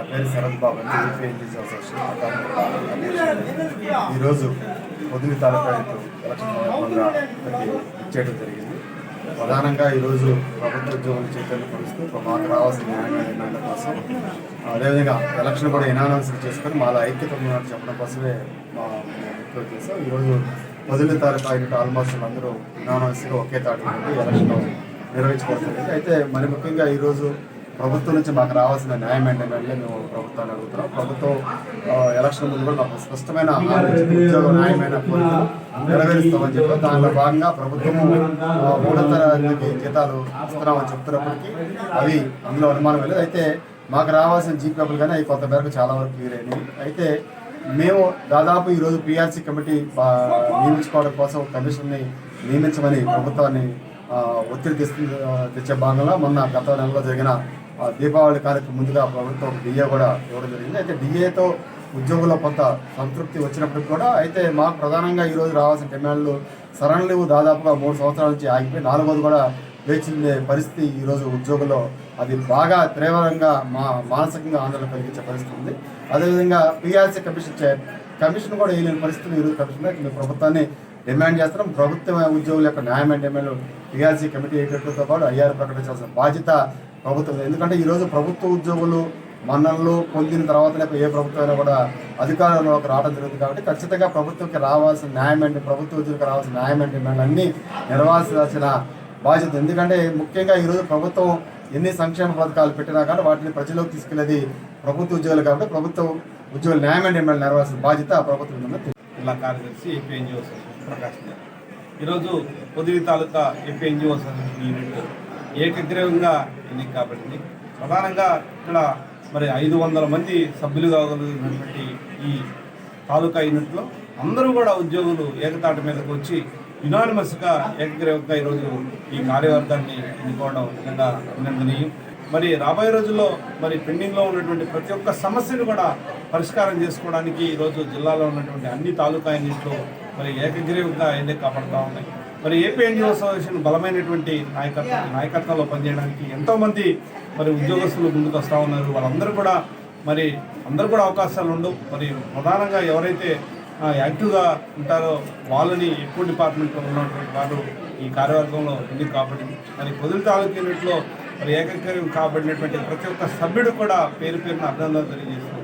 నా పేరు శరత్ బాబు అండి ఏపీఎన్జీసీ అసోసియేషన్. అకాడమిక్ ఈరోజు పొదిలి తాలూకా ఎలక్షన్ సందర్భంగా ఇచ్చేయడం జరిగింది. ప్రధానంగా ఈరోజు ప్రభుత్వ ఉద్యోగులు చైతన్యపరుస్తూ మాకు రావాల్సిన న్యాయంగా నిర్ణయాల కోసం అదేవిధంగా ఎలక్షన్ కూడా ఎనానౌన్స్ చేసుకొని మాలో ఐక్యత ఉన్నట్టు చెప్పడం కోసమే మా ముఖ్య ఉద్దేశం ఈరోజు పొదిలి తాలూకా యూనిట్ ఆల్మోస్ట్ అందరూ ఎనానౌన్స్గా ఒకే తాటి ఎలక్షన్ నిర్వహించుకోవడం అయితే మరి ముఖ్యంగా ఈరోజు ప్రభుత్వం నుంచి మాకు రావాల్సిన న్యాయం ఏంటంటే మేము ప్రభుత్వాన్ని అడుగుతున్నాం. ప్రభుత్వం ఎలక్షన్ ముందు కూడా మాకు స్పష్టమైన ఉద్యోగ న్యాయమైన కోరికలు నెరవేరుస్తామని చెప్పి దానిలో భాగంగా ప్రభుత్వము ఆ, మూడో తరగతి జీతాలు ఇస్తున్నామని చెప్తున్నప్పటికీ అవి అందులో అనుమానం లేదు. అయితే మాకు రావాల్సిన జీపీఎఫ్లు కానీ అవి కొంత మేరకు చాలా వరకు క్లియర్ అయితే మేము దాదాపు ఈరోజు పిఆర్సీ కమిటీ నియమించుకోవడం కోసం కమిషన్ని నియమించమని ప్రభుత్వాన్ని ఒత్తిడి తెస్తుంది తెచ్చే భాగంలో మొన్న గత నెలలో జరిగిన దీపావళి కార్యక్రమం ముందుగా ప్రభుత్వం డిఏ కూడా ఇవ్వడం జరిగింది. అయితే డిఏతో ఉద్యోగుల్లో కొంత సంతృప్తి వచ్చినప్పటికి కూడా అయితే మాకు ప్రధానంగా ఈరోజు రావాల్సిన డిమాండ్లు సరళలు దాదాపుగా మూడు సంవత్సరాల నుంచి ఆగిపోయి నాలుగోది కూడా వేచిందే పరిస్థితి ఈరోజు ఉద్యోగుల్లో. అది బాగా తీవ్రంగా మా మానసికంగా ఆందోళన కలిగించే పరిస్థితి ఉంది. అదేవిధంగా పిఆర్సీ కమిషన్ చైర్ కమిషన్ కూడా వేయలేని పరిస్థితులు ఈరోజు కమిషన్ మేము ప్రభుత్వాన్ని డిమాండ్ చేస్తున్నాం. ప్రభుత్వ ఉద్యోగుల యొక్క న్యాయమైన డిమాండ్లు పిఆర్సీ కమిటీ ఏకత్వంతో పాటు ఐఆర్ ప్రకటించాల్సిన బాధ్యత ప్రభుత్వం. ఎందుకంటే ఈరోజు ప్రభుత్వ ఉద్యోగులు మన్ననలు పొందిన తర్వాతనే ఏ ప్రభుత్వం కూడా అధికారంలోకి రావడం జరుగుతుంది కాబట్టి ఖచ్చితంగా ప్రభుత్వంకి రావాల్సిన న్యాయమైన ప్రభుత్వ ఉద్యోగులకు రావాల్సిన న్యాయం డిమాండ్లు అన్నీ నెరవేర్చాల్సిన బాధ్యత. ఎందుకంటే ముఖ్యంగా ఈరోజు ప్రభుత్వం ఎన్ని సంక్షేమ పథకాలు పెట్టినా కానీ వాటిని ప్రజల్లోకి తీసుకెళ్ళేది ప్రభుత్వ ఉద్యోగులు కాబట్టి ప్రభుత్వ ఉద్యోగుల న్యాయమైన డిమాండ్ నెరవేర్చిన బాధ్యత ప్రభుత్వం ఉందని జిల్లా కార్యదర్శి ఎన్జిఓ ప్రకాష్ గారు. ఈరోజు Podili taluka AP NGO unit ఏకగ్రీవంగా ఎన్నిక కాబట్టింది. ప్రధానంగా ఇక్కడ మరి ఐదు వందల మంది సభ్యులుగా కలిగినటువంటి ఈ తాలూకా యూనిట్లో అందరూ కూడా ఉద్యోగులు ఏకతాటి మీదకు వచ్చి యునానిమస్గా ఏకగ్రీవంగా ఈరోజు ఈ కార్యవర్గాన్ని ఎన్నుకోవడం నిజంగా అభినందనీయం. మరి రాబోయే రోజుల్లో మరి పెండింగ్లో ఉన్నటువంటి ప్రతి ఒక్క సమస్యను కూడా పరిష్కారం చేసుకోవడానికి ఈరోజు జిల్లాలో ఉన్నటువంటి అన్ని తాలూకా యూనిట్లు మరి ఏకగ్రీవంగా ఎన్నిక కాపాడుతూ ఉన్నాయి. మరి ఏపీ ఎన్జిఓ అసోసియేషన్ బలమైనటువంటి నాయకత్వం నాయకత్వంలో పనిచేయడానికి ఎంతోమంది మరి ఉద్యోగస్తులు ముందుకు వస్తూ ఉన్నారు. వాళ్ళందరూ కూడా మరి అందరూ కూడా అవకాశాలు ఉండవు మరి ప్రధానంగా ఎవరైతే యాక్టివ్గా ఉంటారో వాళ్ళని ఎక్కువ డిపార్ట్మెంట్లో ఉన్నటువంటి వారు ఈ కార్యవర్గంలో ఎన్నిక కాబడింది మరి పొదులు తాలూకు యూనిట్లో మరి ఏకగ్రీవం కాబడినటువంటి ప్రతి ఒక్క సభ్యుడు కూడా పేరు పేరున అభినందనలు తెలియజేస్తున్నారు